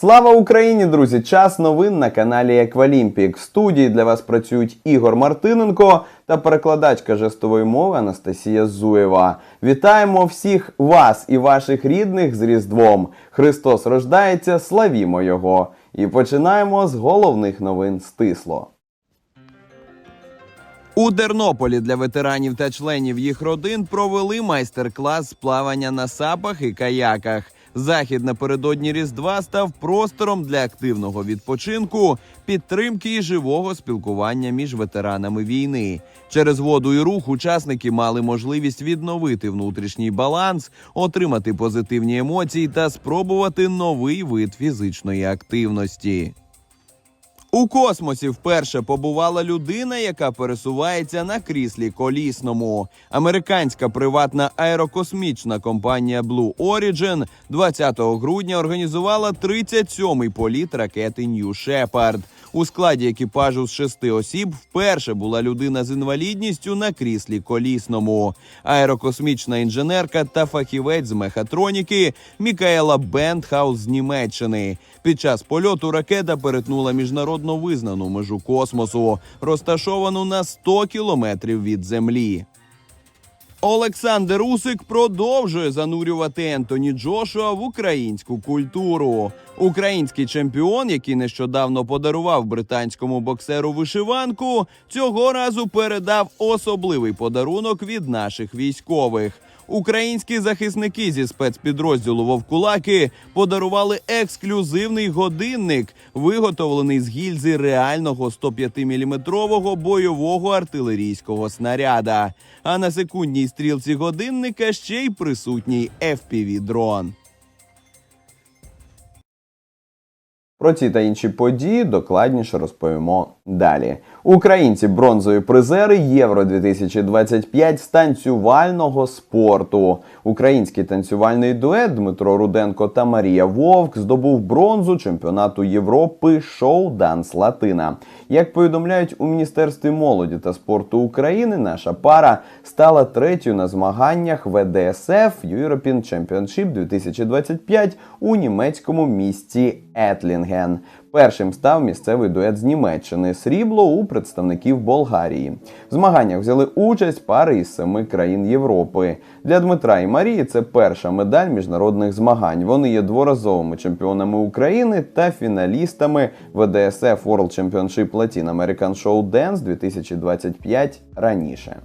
Слава Україні, друзі! Час новин на каналі Еквалімпік. В студії для вас працюють Ігор Мартиненко та перекладачка жестової мови Анастасія Зуєва. Вітаємо всіх вас і ваших рідних з Різдвом. Христос рождається, славімо Його! І починаємо з головних новин стисло. У Тернополі для ветеранів та членів їх родин провели майстер-клас з плавання на сапах і каяках. Захід напередодні Різдва став простором для активного відпочинку, підтримки і живого спілкування між ветеранами війни. Через воду і рух учасники мали можливість відновити внутрішній баланс, отримати позитивні емоції та спробувати новий вид фізичної активності. У космосі вперше побувала людина, яка пересувається на кріслі колісному. Американська приватна аерокосмічна компанія Blue Origin 20 грудня організувала 37-й політ ракети New Shepard. У складі екіпажу з шести осіб вперше була людина з інвалідністю на кріслі колісному. Аерокосмічна інженерка та фахівець з мехатроніки Мікаела Бендхаус з Німеччини. Під час польоту ракета перетнула міжнародно визнану межу космосу, розташовану на 100 кілометрів від землі. Олександр Усик продовжує занурювати Ентоні Джошуа в українську культуру. Український чемпіон, який нещодавно подарував британському боксеру вишиванку, цього разу передав особливий подарунок від наших військових. Українські захисники зі спецпідрозділу Вовкулаки подарували ексклюзивний годинник, виготовлений з гільзи реального 105-мм бойового артилерійського снаряда. А на секундній стрілці годинника ще й присутній FPV-дрон. Про ці та інші події докладніше розповімо далі. Українці бронзові призери Євро 2025 з танцювального спорту. Український танцювальний дует Дмитро Руденко та Марія Вовк здобув бронзу чемпіонату Європи шоу Данс Латина. Як повідомляють у Міністерстві молоді та спорту України, наша пара стала третьою на змаганнях ВДСФ European Championship 2025 у німецькому місті Етлінген. Першим став місцевий дует з Німеччини срібло у представників Болгарії. В змаганнях взяли участь пари із семи країн Європи. Для Дмитра і Марії це перша медаль міжнародних змагань. Вони є дворазовими чемпіонами України та фіналістами ВДСФ World Championship Latin American Show Dance 2025 раніше.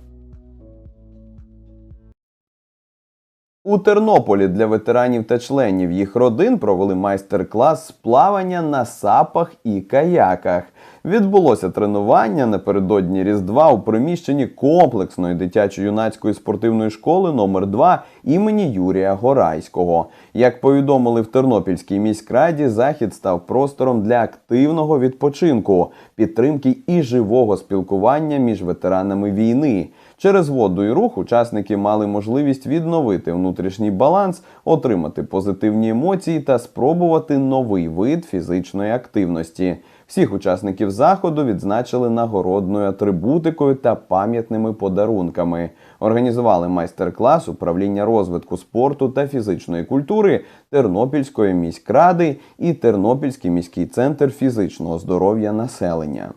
У Тернополі для ветеранів та членів їх родин провели майстер-клас з плавання на сапах і каяках. Відбулося тренування напередодні Різдва у приміщенні комплексної дитячо-юнацької спортивної школи номер 2 імені Юрія Горайського. Як повідомили в Тернопільській міськраді, захід став простором для активного відпочинку, підтримки і живого спілкування між ветеранами війни. Через воду і рух учасники мали можливість відновити внутрішній баланс, отримати позитивні емоції та спробувати новий вид фізичної активності. Всіх учасників заходу відзначили нагородною атрибутикою та пам'ятними подарунками. Організували майстер-клас управління розвитку спорту та фізичної культури Тернопільської міськради і Тернопільський міський центр фізичного здоров'я населення.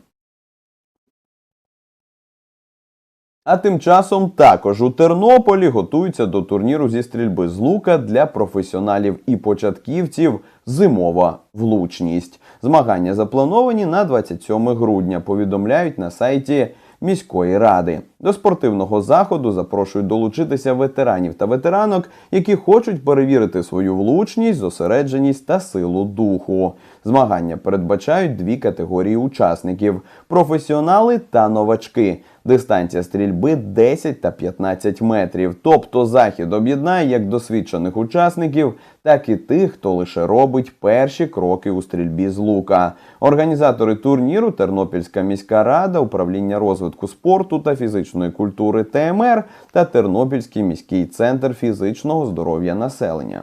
А тим часом також у Тернополі готуються до турніру зі стрільби з лука для професіоналів і початківців зимова влучність. Змагання заплановані на 27 грудня. Повідомляють на сайті міської ради. До спортивного заходу запрошують долучитися ветеранів та ветеранок, які хочуть перевірити свою влучність, зосередженість та силу духу. Змагання передбачають дві категорії учасників: професіонали та новачки. Дистанція стрільби 10 та 15 метрів. Тобто захід об'єднає як досвідчених учасників, так і тих, хто лише робить перші кроки у стрільбі з лука. Організатори турніру Тернопільська міська рада, управління розвитку спорту та фізичної культури ТМР та Тернопільський міський центр фізичного здоров'я населення.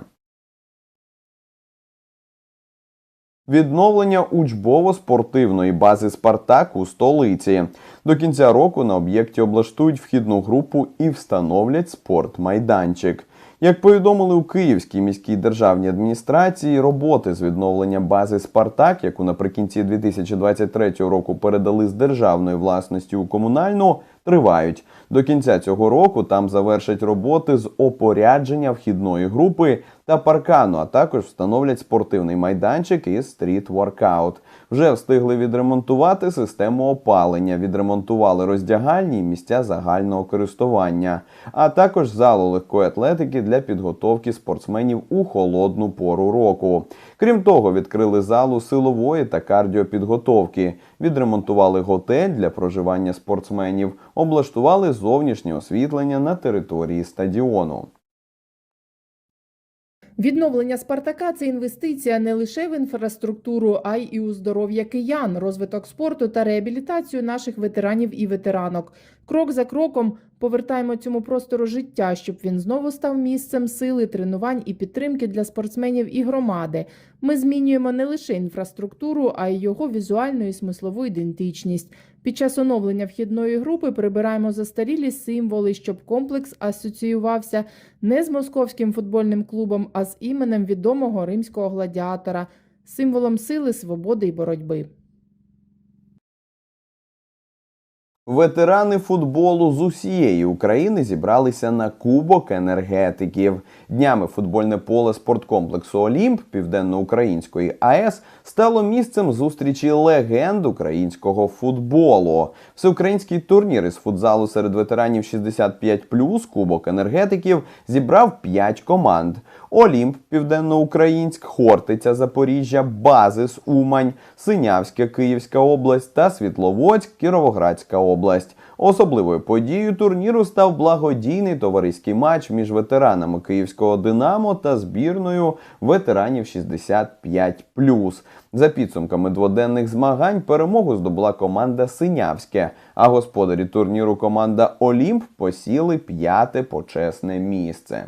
Відновлення учбово-спортивної бази Спартак у столиці. До кінця року на об'єкті облаштують вхідну групу і встановлять спортмайданчик. Як повідомили у Київській міській державній адміністрації, роботи з відновлення бази Спартак, яку наприкінці 2023 року передали з державної власності у комунальну, тривають. До кінця цього року там завершать роботи з опорядження вхідної групи та паркану, а також встановлять спортивний майданчик і стріт-воркаут. Вже встигли відремонтувати систему опалення, відремонтували роздягальні і місця загального користування, а також залу легкої атлетики для підготовки спортсменів у холодну пору року. Крім того, відкрили залу силової та кардіопідготовки, відремонтували готель для проживання спортсменів, облаштували зовнішнє освітлення на території стадіону. Відновлення Спартака це інвестиція не лише в інфраструктуру, а й у здоров'я киян, розвиток спорту та реабілітацію наших ветеранів і ветеранок. Крок за кроком повертаємо цьому простору життя, щоб він знову став місцем сили, тренувань і підтримки для спортсменів і громади. Ми змінюємо не лише інфраструктуру, а й його візуальну і смислову ідентичність. Під час оновлення вхідної групи прибираємо застарілі символи, щоб комплекс асоціювався не з московським футбольним клубом, а з іменем відомого римського гладіатора, символом сили, свободи і боротьби. Ветерани футболу з усієї України зібралися на Кубок енергетиків. Днями футбольне поле спорткомплексу Олімп Південноукраїнської АЕС стало місцем зустрічі легенд українського футболу. Всеукраїнський турнір із футзалу серед ветеранів 65+, Кубок енергетиків зібрав 5 команд. Олімп, Південноукраїнськ, Хортиця, Запоріжжя, Базис, Умань, Синявська, Київська область та Світловодськ, Кіровоградська область. Особливою подією турніру став благодійний товариський матч між ветеранами Київського Динамо та збірною ветеранів 65+. За підсумками дводенних змагань перемогу здобула команда Синявське, а господарі турніру команда Олімп посіли п'яте почесне місце.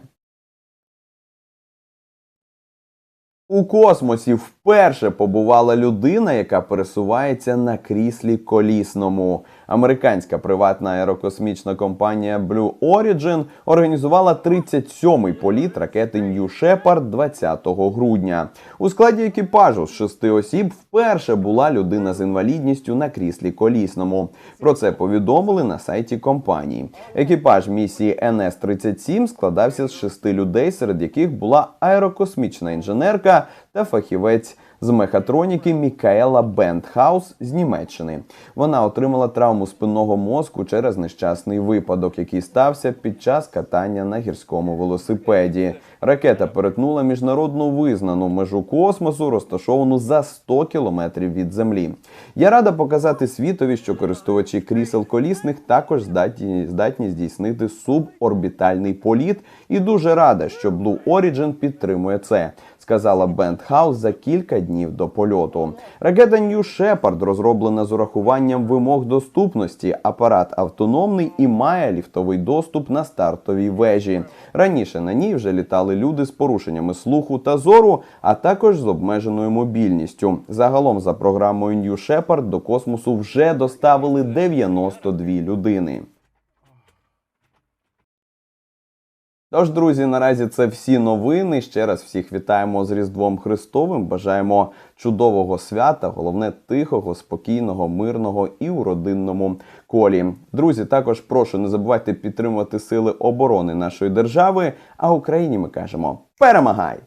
У космосі вперше побувала людина, яка пересувається на кріслі колісному. Американська приватна аерокосмічна компанія Blue Origin організувала 37-й політ ракети New Shepard 20 грудня. У складі екіпажу з шести осіб вперше була людина з інвалідністю на кріслі колісному. Про це повідомили на сайті компанії. Екіпаж місії НС-37 складався з шести людей, серед яких була аерокосмічна інженерка та фахівець з мехатроніки Мікаела Бендхаус з Німеччини. Вона отримала травму спинного мозку через нещасний випадок, який стався під час катання на гірському велосипеді. Ракета перетнула міжнародну визнану межу космосу, розташовану за 100 кілометрів від землі. Я рада показати світові, що користувачі крісел колісних також здатні, здатні здійснити суборбітальний політ, і дуже рада, що Blue Origin підтримує це. Сказала Бендхаус за кілька днів до польоту. Ракета New Shepard розроблена з урахуванням вимог доступності. Апарат автономний і має ліфтовий доступ на стартовій вежі. Раніше на ній вже літали люди з порушеннями слуху та зору, а також з обмеженою мобільністю. Загалом, за програмою New Shepard до космосу вже доставили 92 людини. Тож, друзі, наразі це всі новини. Ще раз всіх вітаємо з Різдвом Христовим. Бажаємо чудового свята, головне тихого, спокійного, мирного і у родинному колі. Друзі, також прошу не забувайте підтримувати сили оборони нашої держави. А Україні ми кажемо перемагай!